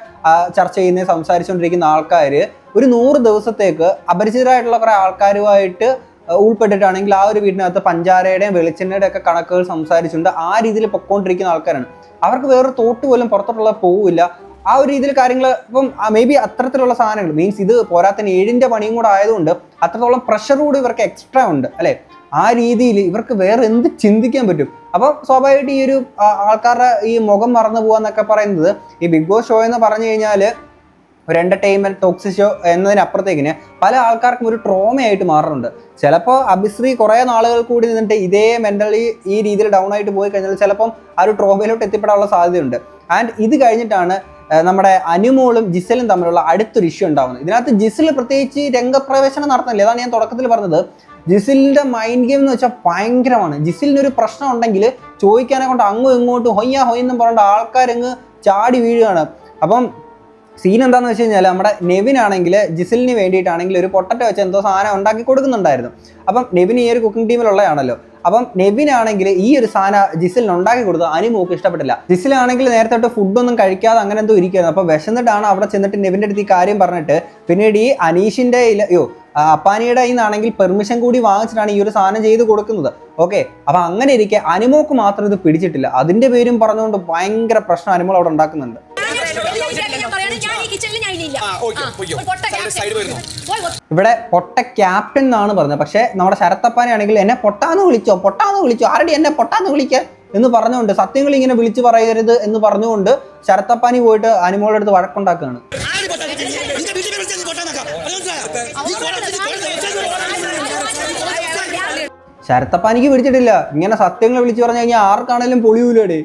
Speaker 1: ചർച്ച ചെയ്യുന്ന സംസാരിച്ചുകൊണ്ടിരിക്കുന്ന ആൾക്കാർ ഒരു നൂറ് ദിവസത്തേക്ക് അപരിചിതരായിട്ടുള്ള കുറേ ആൾക്കാരുമായിട്ട് ഉൾപ്പെട്ടിട്ടാണെങ്കിൽ ആ ഒരു വീടിനകത്ത് പഞ്ചാരയുടെയും വെളിച്ചെണ്ണയുടെയും ഒക്കെ കണക്കുകൾ സംസാരിച്ചുകൊണ്ട് ആ രീതിയിൽ പൊക്കോണ്ടിരിക്കുന്ന ആൾക്കാരാണ്. അവർക്ക് വേറൊരു തോട്ട് പോലും പുറത്തോട്ടുള്ള പോവില്ല ആ ഒരു രീതിയിൽ കാര്യങ്ങൾ ഇപ്പം മേ ബി അത്തരത്തിലുള്ള സാധനങ്ങൾ മീൻസ് ഇത് പോരാത്തന്നെ ഏഴിന്റെ പണിയും കൂടെ ആയതുകൊണ്ട് അത്രത്തോളം പ്രഷർ കൂടി ഇവർക്ക് എക്സ്ട്രാ ഉണ്ട് അല്ലേ? ആ രീതിയിൽ ഇവർക്ക് വേറെ എന്ത് ചിന്തിക്കാൻ പറ്റും? അപ്പം സ്വാഭാവികമായിട്ട് ഈ ഒരു ആൾക്കാരുടെ ഈ മുഖം മറന്നു പോകാന്നൊക്കെ പറയുന്നത് ഈ ബിഗ് ബോസ് ഷോ എന്ന് പറഞ്ഞു കഴിഞ്ഞാൽ ഒരു എന്റർടൈൻമെന്റ് ടോക്സി ഷോ എന്നതിനപ്പുറത്തേക്കിന് പല ആൾക്കാർക്കും ഒരു ട്രോമയായിട്ട് മാറുന്നുണ്ട് ചിലപ്പോൾ അഭിശ്രീ കുറേ നാളുകൾ കൂടി നിന്നിട്ട് ഇതേ മെന്റലി ഈ രീതിയിൽ ഡൗൺ ആയിട്ട് പോയി കഴിഞ്ഞാൽ ചിലപ്പം ആ ഒരു ട്രോമയിലോട്ട് എത്തിപ്പെടാനുള്ള സാധ്യതയുണ്ട്. ആൻഡ് ഇത് കഴിഞ്ഞിട്ടാണ് നമ്മുടെ അനുമോളും ജിസലും തമ്മിലുള്ള അടുത്തൊരു ഇഷ്യൂ ഉണ്ടാവുന്നത്. ഇതിനകത്ത് ജിസൽ പ്രത്യേകിച്ച് രംഗപ്രവേശനം നടത്തുന്നില്ല. അതാണ് ഞാൻ തുടക്കത്തിൽ പറഞ്ഞത്. ജിസിലിന്റെ മൈൻഡ് ഗെയിം എന്ന് വെച്ചാൽ ഭയങ്കരമാണ്. ജിസിലിന് ഒരു പ്രശ്നം ഉണ്ടെങ്കിൽ ചോദിക്കാനെ കൊണ്ട് അങ്ങും ഇങ്ങോട്ടും ഹൊയ്യ ഹൊയ്യെന്നും പറഞ്ഞിട്ട് ആൾക്കാരങ്ങ് ചാടി വീഴുകയാണ്. അപ്പം സീൻ എന്താണെന്ന് വെച്ച് കഴിഞ്ഞാൽ നമ്മുടെ നെവിൻ ആണെങ്കിൽ ജിസിലിന് വേണ്ടിയിട്ടാണെങ്കിൽ ഒരു പൊട്ടറ്റ വെച്ച് എന്തോ സാധനം ഉണ്ടാക്കി കൊടുക്കുന്നുണ്ടായിരുന്നു. അപ്പം നെവിൻ ഈ ഒരു കുക്കിംഗ് ടീമിലുള്ളതാണല്ലോ അപ്പം നെവിൻ ആണെങ്കിൽ ഈ ഒരു സാധനം ജിസിലിന് ഉണ്ടാക്കി കൊടുത്ത് അനുമോക്ക് ഇഷ്ടപ്പെട്ടില്ല. ജിസിലാണെങ്കിൽ നേരത്തെ തൊട്ട് ഫുഡൊന്നും കഴിക്കാതെ അങ്ങനെ എന്തോ ഇരിക്കുകയായിരുന്നു അപ്പോൾ വിശന്നിട്ടാണ് അവിടെ ചെന്നിട്ട് നെവിന്റെ അടുത്ത് ഈ കാര്യം പറഞ്ഞിട്ട് പിന്നീട് ഈ അനീഷിന്റെ അയ്യോ അപ്പാനിയുടെ കയ്യിൽ നിന്നാണെങ്കിൽ പെർമിഷൻ കൂടി വാങ്ങിച്ചിട്ടാണ് ഈ ഒരു സാധനം ചെയ്ത് കൊടുക്കുന്നത്. ഓക്കെ അപ്പൊ അങ്ങനെ ഇരിക്കെ അനുമോക്ക് മാത്രം ഇത് പിടിച്ചിട്ടില്ല. അതിന്റെ പേരും പറഞ്ഞുകൊണ്ട് ഭയങ്കര പ്രശ്നം അനുമോൾ അവിടെ ഉണ്ടാക്കുന്നുണ്ട്. ഇവിടെ പൊട്ട ക്യാപ്റ്റൻ എന്നാണ് പറഞ്ഞത്. പക്ഷേ നമ്മുടെ ശരത്തപ്പാനെ ആണെങ്കിൽ എന്നെ പൊട്ടാന്ന് വിളിച്ചോ പൊട്ടാന്ന് വിളിച്ചോ ആരടി എന്നെ പൊട്ടാന്ന് വിളിക്ക എന്ന് പറഞ്ഞുകൊണ്ട് സത്യങ്ങൾ ഇങ്ങനെ വിളിച്ചു പറയരുത് എന്ന് പറഞ്ഞുകൊണ്ട് ശരത്തപ്പാനി പോയിട്ട് അനുമോളുടെ വഴക്കുണ്ടാക്കുകയാണ്. ശരത്തപ്പാനിക്ക് പിടിച്ചിട്ടില്ല. ഇങ്ങനെ സത്യങ്ങൾ വിളിച്ചു പറഞ്ഞു കഴിഞ്ഞാൽ ആർക്കാണേലും പൊളിയൂലേ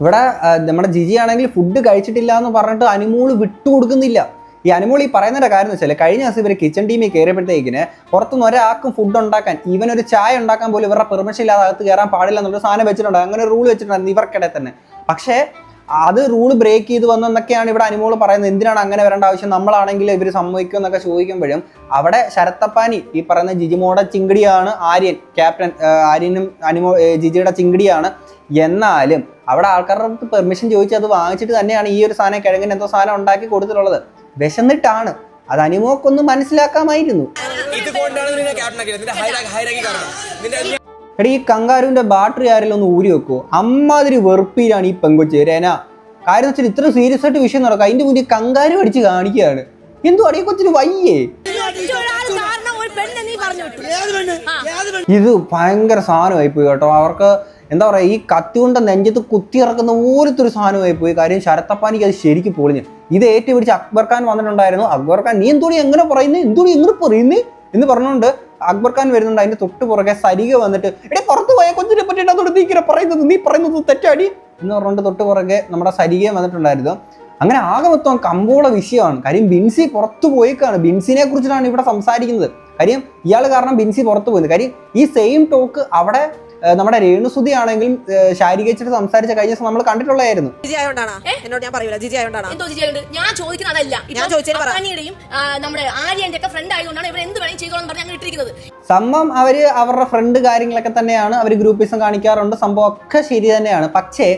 Speaker 1: ഇവിടെ നമ്മുടെ ജിജി ആണെങ്കിൽ ഫുഡ് കഴിച്ചിട്ടില്ല എന്ന് പറഞ്ഞിട്ട് അനുമോൾ വിട്ടുകൊടുക്കുന്നില്ല. ഈ അനുമോൾ ഈ പറയുന്നതിന്റെ കാര്യം എന്ന് വെച്ചാൽ കഴിഞ്ഞ ദിവസം ഇവർ കിച്ചൺ ടീമിൽ കയറിയപ്പോഴത്തേക്കിന് പുറത്തുനിന്ന് ഒരാൾക്കും ഫുഡ് ഉണ്ടാക്കാൻ ഈവൻ ഒരു ചായ ഉണ്ടാക്കാൻ പോലും ഇവരുടെ പെർമിഷൻ ഇല്ലാതെ അകത്ത് കയറാൻ പാടില്ല എന്നുള്ള സാധനം വെച്ചിട്ടുണ്ട്. അങ്ങനെ ഒരു റൂൾ വെച്ചിട്ടുണ്ടായിരുന്നു ഇവർക്കിടെ തന്നെ. പക്ഷേ അത് റൂൾ ബ്രേക്ക് ചെയ്ത് വന്നെന്നൊക്കെയാണ് ഇവിടെ അനുമോൾ പറയുന്നത്. എന്തിനാണ് അങ്ങനെ വരേണ്ട ആവശ്യം? നമ്മളാണെങ്കിൽ ഇവർ സമ്മതിക്കും എന്നൊക്കെ ചോദിക്കുമ്പോഴും അവിടെ ശരത്തപ്പാനി ഈ പറയുന്ന ജിജിമോടെ ചിങ്കിടിയാണ് ആര്യൻ ക്യാപ്റ്റൻ ആര്യനും അനുമോ ജിജിയുടെ ചിങ്കിടിയാണ്. എന്നാലും അവിടെ ആൾക്കാരുടെ പെർമിഷൻ ചോദിച്ച് അത് വാങ്ങിച്ചിട്ട് തന്നെയാണ് ഈ ഒരു സാധനം കിഴങ്ങിന് എന്തോ സാധനം ഉണ്ടാക്കി കൊടുത്തിട്ടുള്ളത്. വിശന്നിട്ടാണ്. അത് അനിമോക്കൊന്ന് മനസ്സിലാക്കാമായിരുന്നു. എടി ഈ കങ്കാരുവിന്റെ ബാറ്ററി ആരെങ്കിലും ഒന്ന് ഊരി വെക്കുമോ അമ്മാതിരി വെറുപ്പിലാണ് ഈ പെങ്കൊച്ച്. രേന കാര്യം വെച്ചാൽ ഇത്ര സീരിയസ് ആയിട്ട് വിഷയം നടക്കാം അതിന്റെ മുന്നിൽ കങ്കാരു അടിച്ച് കാണിക്കുകയാണ്. എന്തോ അടിയെ കൊച്ചിന് വയ്യേ? ഇത് ഭയങ്കര സാധനമായി പോയി കേട്ടോ. അവർക്ക് എന്താ പറയുക ഈ കത്തി കൊണ്ട് നെഞ്ചത്ത് കുത്തി ഇറക്കുന്ന ഓരോരുത്തൊരു സാധനമായി പോയി. കാര്യം ശരത്തപ്പാനിക്ക് അത് ശരിക്കും പൊളിഞ്ഞ്. ഇത് ഏറ്റുപിടിച്ച് അക്ബർ ഖാൻ വന്നിട്ടുണ്ടായിരുന്നു. അക്ബർ ഖാൻ നീ എന്തോടി എങ്ങനെ പറയുന്നത് എന്തോടി എങ്ങനെ പറയുന്നേ? എന്ന് പറഞ്ഞുകൊണ്ട് അക്ബർ ഖാൻ വരുന്നുണ്ട്. അതിന്റെ തൊട്ട് പുറകെ സരിക വന്നിട്ട് എടേ പുറത്ത് പോയ കൊച്ചിനെ പറ്റിയിട്ട് അതോട് നീ പറയുന്നത്? നീ പറയുന്നത് തെറ്റാടി? എന്ന് പറഞ്ഞുകൊണ്ട് തൊട്ട് പുറകെ നമ്മുടെ സരിക വന്നിട്ടുണ്ടായിരുന്നു. അങ്ങനെ ആകെ മൊത്തം കമ്പോള വിഷയമാണ്. കാര്യം ബിൻസി പുറത്തു പോയിക്കാണ്. ബിൻസിനെ കുറിച്ചിട്ടാണ് ഇവിടെ സംസാരിക്കുന്നത്. കാര്യം ഇയാൾ കാരണം ബിൻസി പുറത്തു പോയത്. കാര്യം ഈ സെയിം ടോക്ക് അവിടെ നമ്മുടെ രേണുസുതി ആണെങ്കിലും ശാരികച്ചിട്ട് സംസാരിച്ച കഴിഞ്ഞ ദിവസം നമ്മൾ കണ്ടിട്ടുള്ളതായിരുന്നു.
Speaker 7: ജിജി ആയോണ്ടാണോ? എന്നോട് ഞാൻ പറയൂല. ജിജി ആയോണ്ടാണോ?
Speaker 8: എന്തോ ജിജിയുണ്ട് ഞാൻ ചോദിക്കുന്ന അതല്ല.
Speaker 7: ഞാൻ ചോദിച്ചതിന് പറ.
Speaker 8: നമ്മുടെ ആര്യന്റെ ഒക്കെ ഫ്രണ്ട് ആയതുകൊണ്ടാണ് ഇവർ എന്ത് വേണമെങ്കിൽ ചെയ്തോളാം പറഞ്ഞ് അങ്ങനെ ഇട്ടിരിക്കുന്നത്.
Speaker 1: സംഭവം അവർ അവരുടെ ഫ്രണ്ട് കാര്യങ്ങളൊക്കെ തന്നെയാണ് അവർ ഗ്രൂപ്പിസം കാണിക്കാറുണ്ട്. സംഭവം ഒക്കെ ശരി തന്നെയാണ്. പക്ഷേ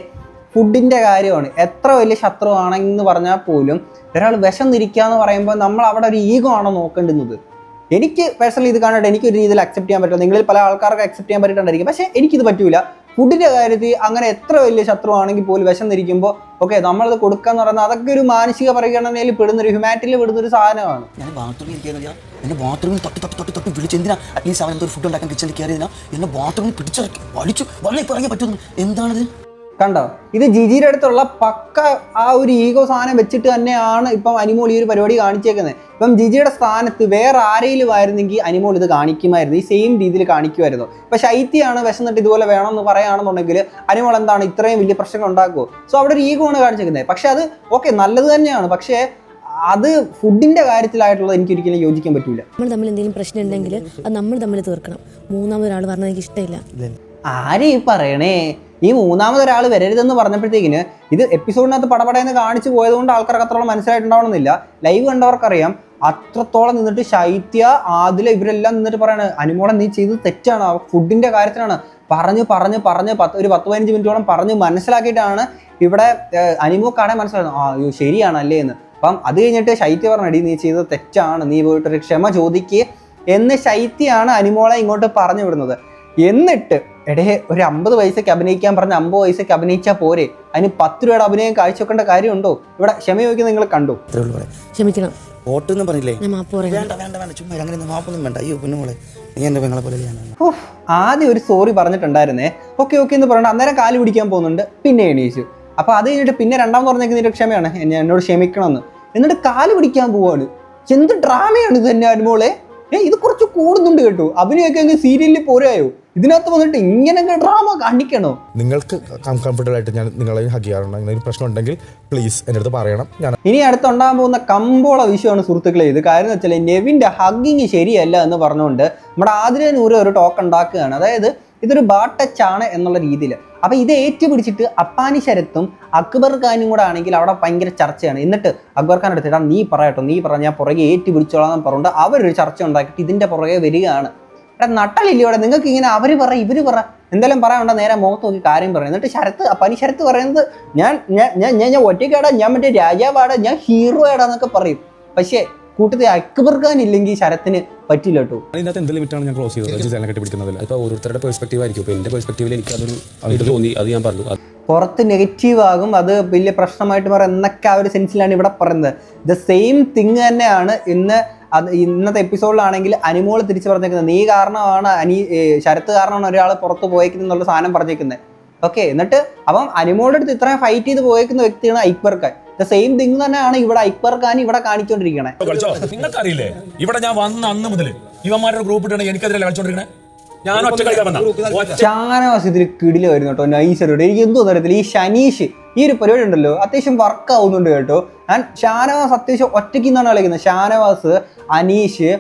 Speaker 1: ഫുഡിന്റെ കാര്യമാണ്. എത്ര വലിയ ശത്രു ആണെന്ന് പറഞ്ഞാൽ പോലും ഒരാൾ വിശന്നിരിക്കുക എന്ന് പറയുമ്പോൾ നമ്മൾ അവിടെ ഒരു ഈഗോ ആണോ നോക്കേണ്ടുന്നത്? എനിക്ക് പേഴ്സണലി ഇത് കാണാൻ എനിക്ക് ഒരു രീതിയിൽ അക്സെപ്റ്റ് ചെയ്യാൻ പറ്റില്ല. നിങ്ങളിൽ പല ആൾക്കാർക്ക് അക്സെപ്റ്റ് ചെയ്യാൻ പറ്റിയിട്ടുണ്ടായിരിക്കും. പക്ഷേ എനിക്കിത് പറ്റൂല. ഫുഡിന്റെ കാര്യത്തിൽ അങ്ങനെ എത്ര വലിയ ശത്രു ആണെങ്കിൽ പോലും വിശന്നിരിക്കുമ്പോൾ ഓക്കെ നമ്മളത് കൊടുക്കുക എന്ന് പറയുന്നത് അതൊക്കെ ഒരു മാനസിക പരിഗണനയിൽ പെടുന്ന ഒരു ഹ്യൂമാനിറ്റിയിൽ പെടുന്ന ഒരു സാധനമാണ്.
Speaker 4: ഞാൻ ബാത്റൂമിൽ ഇരിക്കുന്ന എന്നെ ബാത്റൂമിൽ തൊട്ട് തൊട്ട് തൊട്ട് തൊട്ട് വിളിച്ച് എന്തിനാ അറ്റ്ലീസ്റ്റ് അവൻ എന്തോ ഫുഡ് ഉണ്ടാക്കാൻ കിച്ചണിൽ കയറിയതിനാ? എന്നെ ബാത്റൂമിൽ പിടിച്ചിറക്കി വലിച്ചു വളരെ പറയാൻ പറ്റുന്നു എന്താണിത്?
Speaker 1: കണ്ടോ? ഇത് ജിജിയുടെ അടുത്തുള്ള പക്ക ആ ഒരു ഈഗോ സാധനം വെച്ചിട്ട് തന്നെയാണ് ഇപ്പം അനിമോൾ ഈ ഒരു പരിപാടി കാണിച്ചേക്കുന്നത്. ഇപ്പം ജിജിയുടെ സ്ഥാനത്ത് വേറെ ആരെങ്കിലും ആയിരുന്നെങ്കിൽ അനിമോൾ ഇത് കാണിക്കുമായിരുന്നു. ഈ സെയിം രീതിയിൽ കാണിക്കുമായിരുന്നു. ഇപ്പം ശൈത്യാണ് വിശന്നിട്ട് ഇതുപോലെ എന്ന് പറയുകയാണെന്നുണ്ടെങ്കിൽ അനിമോൾ എന്താണ് ഇത്രയും വലിയ പ്രശ്നങ്ങൾ ഉണ്ടാക്കുമോ സോ അവിടെ ഒരു ഈഗോ ആണ് കാണിച്ചിരിക്കുന്നത്. പക്ഷെ അത് ഓക്കെ നല്ലത് തന്നെയാണ്. പക്ഷേ അത് ഫുഡിന്റെ കാര്യത്തിലായിട്ടുള്ളത് എനിക്ക് ഒരിക്കലും യോജിക്കാൻ പറ്റില്ല
Speaker 2: നമ്മൾ തമ്മിൽ എന്തെങ്കിലും പ്രശ്നം ഉണ്ടെങ്കിൽ അത് നമ്മൾ തമ്മിൽ തീർക്കണം. മൂന്നാമതൊരാൾ പറഞ്ഞത് എനിക്ക് ഇഷ്ടമില്ല.
Speaker 1: ആരെയും പറയണേ? ഈ മൂന്നാമതൊരാൾ വരരുതെന്ന് പറഞ്ഞപ്പോഴത്തേക്കിന് ഇത് എപ്പിസോഡിനകത്ത് പടപടയെന്ന് കാണിച്ചു പോയതുകൊണ്ട് ആൾക്കാർക്ക് അത്രത്തോളം മനസ്സിലായിട്ടുണ്ടാവണമെന്നില്ല. ലൈവ് കണ്ടവർക്കറിയാം അത്രത്തോളം നിന്നിട്ട് ശൈത്യ ആദില ഇവരെല്ലാം നിന്നിട്ട് പറയാണ് അനുമോളം നീ ചെയ്തത് തെറ്റാണ്. ആ ഫുഡിന്റെ കാര്യത്തിലാണ്. പറഞ്ഞ് പറഞ്ഞ് പറഞ്ഞ് പത്ത് ഒരു പത്ത് പതിനഞ്ച് മിനിറ്റോളം പറഞ്ഞ് മനസ്സിലാക്കിയിട്ടാണ് ഇവിടെ ഏഹ്, അനുമോ കാണാൻ മനസ്സിലാക്കുന്നത് ആ അയ്യോ ശരിയാണല്ലേ എന്ന്. അപ്പം അത് കഴിഞ്ഞിട്ട് ശൈത്യ പറഞ്ഞടി നീ ചെയ്തത് തെറ്റാണ്. നീ പോയിട്ടൊരു ക്ഷമ ചോദിക്കുക എന്ന് ശൈത്യാണ് അനുമോളെ ഇങ്ങോട്ട് പറഞ്ഞു വിടുന്നത്. എന്നിട്ട് എടേ ഒരു അമ്പത് വയസ്സൊക്കെ അഭിനയിക്കാൻ പറഞ്ഞ അമ്പത് വയസ്സൊക്കെ അഭിനയിച്ചാൽ പോരെ. അതിന് പത്ത് രൂപയുടെ അഭിനയം കാഴ്ചവെക്കേണ്ട കാര്യമുണ്ടോ? ഇവിടെ ക്ഷമ ചോദിക്കുന്നത് നിങ്ങൾ കണ്ടു?
Speaker 2: ക്ഷമിക്കണം.
Speaker 4: ഓട്ടൊന്നും പറഞ്ഞില്ലേ? വേണ്ട വേണ്ട വേണ്ട ചുമ്മാ അങ്ങനെ മാപ്പൊന്നും വേണ്ട. അയ്യോ നീ എന്റെ പെങ്ങളെ പോലെ
Speaker 1: ആദ്യം ഒരു സോറി പറഞ്ഞിട്ടുണ്ടായിരുന്നേ. ഓക്കെ ഓക്കെ എന്ന് പറഞ്ഞിട്ട് അന്നേരം കാൽ പിടിക്കാൻ പോകുന്നുണ്ട്. പിന്നെ എണീച്ചു. അപ്പൊ അത് കഴിഞ്ഞിട്ട് പിന്നെ രണ്ടാമത് പറഞ്ഞേക്കുന്ന ക്ഷമയാണ്. എന്നെ എന്നോട് ക്ഷമിക്കണമെന്ന്. എന്നിട്ട് കാൽ പിടിക്കാൻ പോവാണ്. എന്ത് ഡ്രാമയാണ് ഇത് തന്നെ അനുമോളെ ഏ ഇത് കുറച്ച് കൂടുന്നുണ്ട് കേട്ടോ. അഭിനയൊക്കെ അങ്ങ് സീരിയലിൽ പോരായോ? ഇതിനകത്ത് വന്നിട്ട് ഇങ്ങനെയൊക്കെ ഡ്രാമ കാണിക്കണോ?
Speaker 11: നിങ്ങൾക്ക് കംഫർട്ടബിൾ ആയിട്ട് ഞാൻ നിങ്ങളെ ഹഗ് ചെയ്യാറുണ്ട്. അങ്ങനെ ഒരു പ്രശ്നം ഉണ്ടെങ്കിൽ പ്ലീസ് എന്റെ അടുത്ത് പറയണം. ഞാൻ
Speaker 1: ഇനി അടുത്തുണ്ടാകാൻ പോകുന്ന കമ്പോള വിഷയമാണ് സുഹൃത്തുക്കളെ. ഇത് കാര്യം എന്ന് വെച്ചാൽ നെവിന്റെ ഹഗ്ഗിങ് ശരിയല്ല എന്ന് പറഞ്ഞുകൊണ്ട് നമ്മുടെ ആതിരനൂര് ഒരു ടോക്ക് ഉണ്ടാക്കുകയാണ്. അതായത് ഇതൊരു ബാട്ടച്ചാണ് ആണ് എന്നുള്ള രീതിയിൽ അപ്പം ഇത് ഏറ്റുപിടിച്ചിട്ട് അപ്പാനി ശരത്തും അക്ബർ ഖാനും കൂടെ ആണെങ്കിൽ അവിടെ ഭയങ്കര ചർച്ചയാണ്. എന്നിട്ട് അക്ബർ ഖാൻ എടുത്തിട്ടാ നീ പറയട്ടോ നീ പറഞ്ഞാൽ പുറകെ ഏറ്റുപിടിച്ചോളാം എന്ന് പറഞ്ഞുകൊണ്ട് അവരൊരു ചർച്ച ഉണ്ടാക്കിയിട്ട് ഇതിന്റെ പുറകെ വരികയാണ്. എടാ നട്ടലില്ലയോടെ നിങ്ങൾക്ക് ഇങ്ങനെ അവർ പറ ഇവർ പറ. എന്തെല്ലാം പറയാനുണ്ടോ? നേരെ മുഖത്ത് നോക്കി കാര്യം പറയും. എന്നിട്ട് ശരത്ത് പനി ശരത്ത് പറയുന്നത് ഞാൻ ഞാൻ ഞാൻ ഞാൻ ഒറ്റയ്ക്കാടാ ഞാൻ മറ്റേ രാജാവാടാ ഞാൻ ഹീറോ ആടാ എന്നൊക്കെ പറയും. പക്ഷേ കൂട്ടത്തിൽ അക്ബർഖാൻ ഇല്ലെങ്കിൽ ശരത്തിന് പറ്റില്ല കേട്ടോ.
Speaker 11: അതിനകത്ത് എന്ത് ലിമിറ്റാണ് ഞാൻ ക്ലോസ് ചെയ്തത്? ജിസേലിനെ കെട്ടിപ്പിടിക്കുന്നതിൽ
Speaker 5: അതിപ്പോൾ ഓരോരുത്തരുടെ പെർസ്പെക്റ്റീവ് ആയിരിക്കും. ഇപ്പോൾ എന്റെ പെർസ്പെക്റ്റീവിൽ എനിക്ക് അതൊരു ഇത് തോന്നി. അത് ഞാൻ പറഞ്ഞു.
Speaker 1: പുറത്ത് നെഗറ്റീവ് ആകും. അത് വലിയ പ്രശ്നമായിട്ട് പറയാം എന്നൊക്കെ ആ ഒരു സെൻസിലാണ് ഇവിടെ പറയുന്നത്. ദ സെയിം തിങ് തന്നെയാണ് ഇന്ന് അത് ഇന്നത്തെ എപ്പിസോഡിലാണെങ്കിൽ അനിമോൾ തിരിച്ചു പറഞ്ഞേക്കുന്നത് നീ കാരണമാണ് അനി ശരത്ത് കാരണമാണ് ഒരാൾ പുറത്ത് പോയേക്കുന്നത് എന്നുള്ള സാധനം പറഞ്ഞേക്കുന്നത് ഓക്കെ എന്നിട്ട് അപ്പം അനിമോളുടെ അടുത്ത് ഇത്രയും ഫൈറ്റ് ചെയ്ത് പോയേക്കുന്ന വ്യക്തിയാണ് അക്ബർ ദ സെയിം തിങ് തന്നെയാണ് ഇവിടെ അക്ബർ ഖാൻ ഇവിടെ കാണിച്ചുകൊണ്ടിരിക്കണേ
Speaker 12: നിങ്ങൾക്ക് നിങ്ങൾക്കറിയില്ലേ? ഇവിടെ ഞാൻ വന്ന അന്ന് മുതൽ ഇവന്മാരുടെ ഗ്രൂപ്പ് ഇട്ടാണ് എനിക്കെതിരെ കളിച്ചോണ്ടിരിക്കണേ? ഞാൻ ഒറ്റ കളിക്കാൻ വന്ന
Speaker 1: കേട്ടോ. നൈസരോട് എനിക്ക് എന്തോ അറിയത്തില്ല. ഈ ഷനീഷ് ഈ ഒരു പരിപാടി ഉണ്ടല്ലോ. അത്യാവശ്യം വർക്ക് ആവുന്നുണ്ട് കേട്ടോ. ഞാൻ ഷാനവാസ് അത്യാവശ്യം ഒറ്റയ്ക്ക് നിന്നാണ് കളിക്കുന്നത്. ഷാനവാസ് അനീഷ്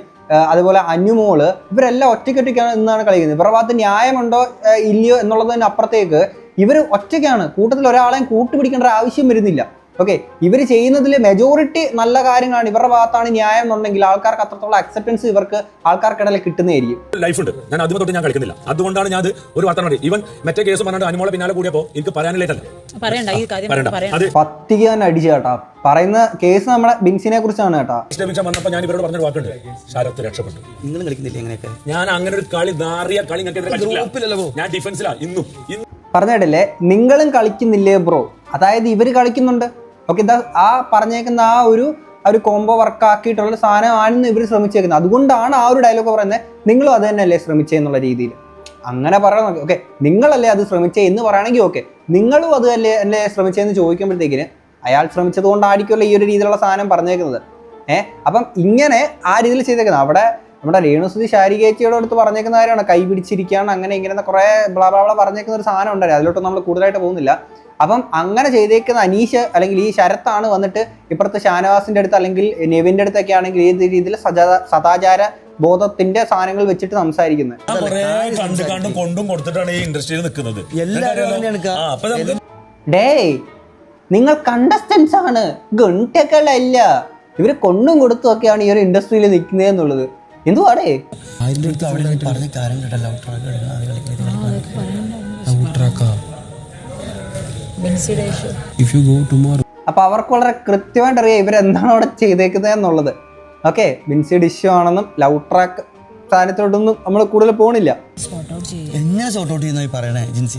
Speaker 1: അതുപോലെ അനുമോൾ ഇവരെല്ലാം ഒറ്റയ്ക്കൊറ്റയ്ക്കാണ് നിന്നാണ് കളിക്കുന്നത്. ഇവരുടെ ഭാഗത്ത് ന്യായമുണ്ടോ ഇല്ലയോ എന്നുള്ളതിന് അപ്പുറത്തേക്ക് ഇവർ ഒറ്റയ്ക്കാണ്. കൂട്ടത്തിൽ ഒരാളെയും കൂട്ടുപിടിക്കേണ്ട ഒരു ആവശ്യം വരുന്നില്ല. ഓക്കെ ഇവർ ചെയ്യുന്നതിൽ മെജോറിറ്റി നല്ല കാര്യങ്ങളാണ്. ഇവരുടെ ഭാഗത്താണ് ന്യായം എന്നുണ്ടെങ്കിൽ ആൾക്കാർക്ക് അത്രത്തോളം അക്സെപ്റ്റൻസ് ഇവർക്ക് ആൾക്കാർക്കിടയിൽ കിട്ടുന്നതായിരിക്കും.
Speaker 12: ലൈഫ് ഉണ്ട് ഞാൻ അതും തൊട്ട് ഞാൻ കളിക്കുന്നില്ല. അതുകൊണ്ടാണ് ഞാൻ അത് ഒരു വാർത്ത ഇവൻ മറ്റേ കേസ് പറഞ്ഞിട്ട് അനുമോളെ പിന്നാലെ കൂടിയപ്പോ എനിക്ക് പറയാനില്ല
Speaker 7: പറയണ്ട ഈ കാര്യം
Speaker 12: പറയണ്ട. അത്
Speaker 1: പത്തിക തന്നെ അടിച്ചു കേട്ടാ. പറയുന്ന കേസ് നമ്മളെ ബിൻസിനെ കുറിച്ചാണ് കേട്ടാ.
Speaker 12: ഇഷ്ടമിച്ച വന്നപ്പോ ഞാൻ ഇവരോട് പറഞ്ഞൊരു വാക്കുണ്ട്. ശരത്ത് രക്ഷപ്പെട്ടു.
Speaker 4: നിങ്ങൾ കളിക്കുന്നില്ല എങ്ങനെയൊക്കെ
Speaker 12: ഞാൻ അങ്ങനെ ഒരു കളി നാറിയ കളി ഞാൻ ഡിഫൻസിലാ ഇന്നും. ഇന്നും
Speaker 1: പറഞ്ഞിട്ടില്ലേ നിങ്ങളും കളിക്കുന്നില്ലേ ബ്രോ അതായത് ഇവർ കളിക്കുന്നുണ്ട്. ഓക്കെ ദാ ആ പറഞ്ഞേക്കുന്ന ആ ഒരു ഒരു കോംബോ വർക്ക് ആക്കിയിട്ടുള്ള സാധനമാണെന്ന് ഇവർ ശ്രമിച്ചേക്കുന്നത്. അതുകൊണ്ടാണ് ആ ഒരു ഡയലോഗ് പറയുന്നത് നിങ്ങളും അത് തന്നെയല്ലേ ശ്രമിച്ചെന്നുള്ള രീതിയിൽ. അങ്ങനെ പറയണം ഓക്കെ നിങ്ങളല്ലേ അത് ശ്രമിച്ചേ എന്ന് പറയുകയാണെങ്കിൽ ഓക്കെ നിങ്ങളും അത് അല്ലേ അല്ലേ ശ്രമിച്ചതെന്ന് ചോദിക്കുമ്പോഴത്തേക്കിന് അയാൾ ശ്രമിച്ചത് കൊണ്ടായിരിക്കുമല്ലോ ഈ ഒരു രീതിയിലുള്ള സാധനം പറഞ്ഞേക്കുന്നത്. ഏഹ് അപ്പം ഇങ്ങനെ ആ രീതിയിൽ ചെയ്തേക്കുന്നത്. അവിടെ നമ്മുടെ രേണുസുതി ശാരികേച്ചിയുടെ അടുത്ത് പറഞ്ഞേക്കുന്ന കാര്യമാണ് കൈ പിടിച്ചിരിക്കുകയാണ് അങ്ങനെ ഇങ്ങനെ കുറേ ബ്ലാബ്ലാ പറഞ്ഞേക്കുന്ന ഒരു സാധനം ഉണ്ടായിരുന്നു അതിലോട്ട് നമ്മൾ കൂടുതലായിട്ട് പോകുന്നില്ല. അപ്പം അങ്ങനെ ചെയ്തേക്കുന്ന അനീഷ് അല്ലെങ്കിൽ ഈ ശരത്താണ് വന്നിട്ട് ഇപ്പുറത്തെ ഷാനവാസിന്റെ അടുത്ത് അല്ലെങ്കിൽ നെവിന്റെ അടുത്തൊക്കെ ആണെങ്കിൽ ഏത് രീതിയിൽ സജാ സദാചാര ബോധത്തിന്റെ സാധനങ്ങൾ വെച്ചിട്ട് സംസാരിക്കുന്നത്?
Speaker 12: കണ്ട് കണ്ടും കൊണ്ടും കൊടുത്തിട്ടാണ് ഈ ഇൻഡസ്ട്രിയിൽ നിൽക്കുന്നത്.
Speaker 4: എല്ലാവരും
Speaker 1: ഡേയ് നിങ്ങൾ കണ്ടസ്റ്റൻസ് ആണ് ഗുണ്ടകളല്ല. ഇവർ കൊണ്ടും കൊടുത്തും ഒക്കെയാണ് ഈ ഒരു ഇൻഡസ്ട്രിയിൽ നിൽക്കുന്നത് എന്നുള്ളത്. എന്തുവാടേ?
Speaker 4: അതിന്റെ അടുത്ത് അവിടെ പറഞ്ഞ കാര്യം കേട്ടല്ലോ
Speaker 5: ഇഫ് യു ഗോ ടുമോറോ
Speaker 1: അപ്പൊ അവർക്ക് വളരെ കൃത്യമായിട്ട് അറിയാം ഇവരെന്താണ് അവിടെ ചെയ്തേക്കുന്നത് എന്നുള്ളത്. ഓക്കെ ബിൻസി ഡിഷ് ആണെന്നും ലവ് ട്രാക്ക് സ്ഥാനത്തോട്ടൊന്നും നമ്മൾ കൂടുതൽ പോണില്ല.
Speaker 4: എങ്ങനെ സോർട്ട് ഔട്ട് ചെയ്യുന്ന പറയണേ ജിൻസി?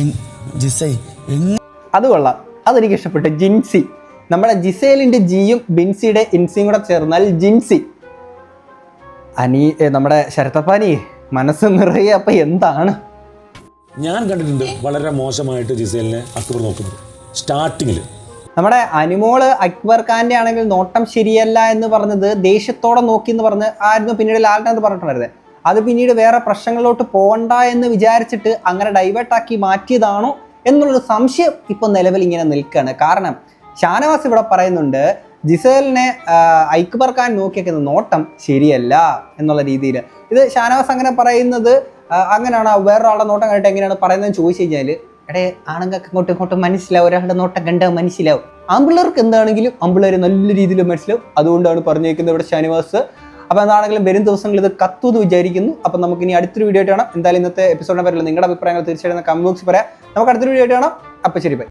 Speaker 4: എങ്- ജിസൈ എങ്ങനെ
Speaker 1: അത് കൊള്ളാം. അതെനിക്ക് ഇഷ്ടപ്പെട്ടു. ജിൻസി. നമ്മുടെ ജിസേലിന്റെ ജിയും ബിൻസിയുടെ ഇൻസിയും കൂടെ ചേർന്നാൽ ജിൻസി. അനി നമ്മുടെ ശരത്തപ്പാനി മനസ്സ് നിറയെ അപ്പൊ എന്താണ്?
Speaker 12: ഞാൻ കണ്ടിട്ടുണ്ട് വളരെ മോശമായിട്ട് ജിസേലിനെ അക്ബർ നോക്കുന്നത്. സ്റ്റാർട്ടിങ്ങിൽ
Speaker 1: നമ്മുടെ അനുമോൾ അക്ബർ ഖാന്റെ ആണെങ്കിൽ നോട്ടം ശരിയല്ല എന്ന് പറഞ്ഞത് ദേഷ്യത്തോടെ നോക്കി എന്ന് പറഞ്ഞ് ആയിരുന്നു പിന്നീട് ലാലിനെന്ന് പറഞ്ഞിട്ടുണ്ടായിരുന്നത്. അത് പിന്നീട് വേറെ പ്രശ്നങ്ങളിലോട്ട് പോകണ്ട എന്ന് വിചാരിച്ചിട്ട് അങ്ങനെ ഡൈവേർട്ട് ആക്കി മാറ്റിയതാണോ എന്നുള്ളൊരു സംശയം ഇപ്പൊ നിലവിൽ ഇങ്ങനെ നിൽക്കുകയാണ് കാരണം ഷാനവാസ് ഇവിടെ പറയുന്നുണ്ട് ജിസേലിനെ അക്ബർ ഖാൻ നോക്കിയേക്കുന്ന നോട്ടം ശരിയല്ല എന്നുള്ള രീതിയിൽ ഇത് ഷാനവാസ് അങ്ങനെ പറയുന്നത് അങ്ങനെയാണോ വേറൊരാളുടെ നോട്ടം കണ്ടിട്ട് എങ്ങനെയാണ് പറയുന്നതെന്ന് ചോദിച്ചു കഴിഞ്ഞാൽ എടേ ആണുങ്ങൾക്ക് അങ്ങോട്ടും ഇങ്ങോട്ടും മനസ്സിലാവും ഒരാളുടെ നോട്ടം കണ്ടാൽ മനസ്സിലാവും. ആമ്പിള്ളേർക്ക് എന്താണെങ്കിലും ആമ്പിള്ളേർ നല്ല രീതിയിൽ മനസ്സിലാവും. അതുകൊണ്ടാണ് പറഞ്ഞേക്കുന്നത് ഇവിടെ ഷാനിവാസ്. അപ്പോൾ എന്താണെങ്കിലും വരും ദിവസങ്ങളിൽ ഇത് കത്തുമെന്ന് വിചാരിക്കുന്നു. അപ്പം നമുക്ക് ഇനി അടുത്തൊരു വീഡിയോ ആയിട്ട് കാണാം. എന്തായാലും ഇന്നത്തെ എപ്പിസോഡിനെ പറ്റില്ല നിങ്ങളുടെ അഭിപ്രായങ്ങൾ തീർച്ചയായിട്ടും കമന്റ് ബോക്സിൽ പറയാം. നമുക്ക് അടുത്തൊരു വീഡിയോ ആയിട്ട് കാണാം. അപ്പോൾ ശരി ബൈ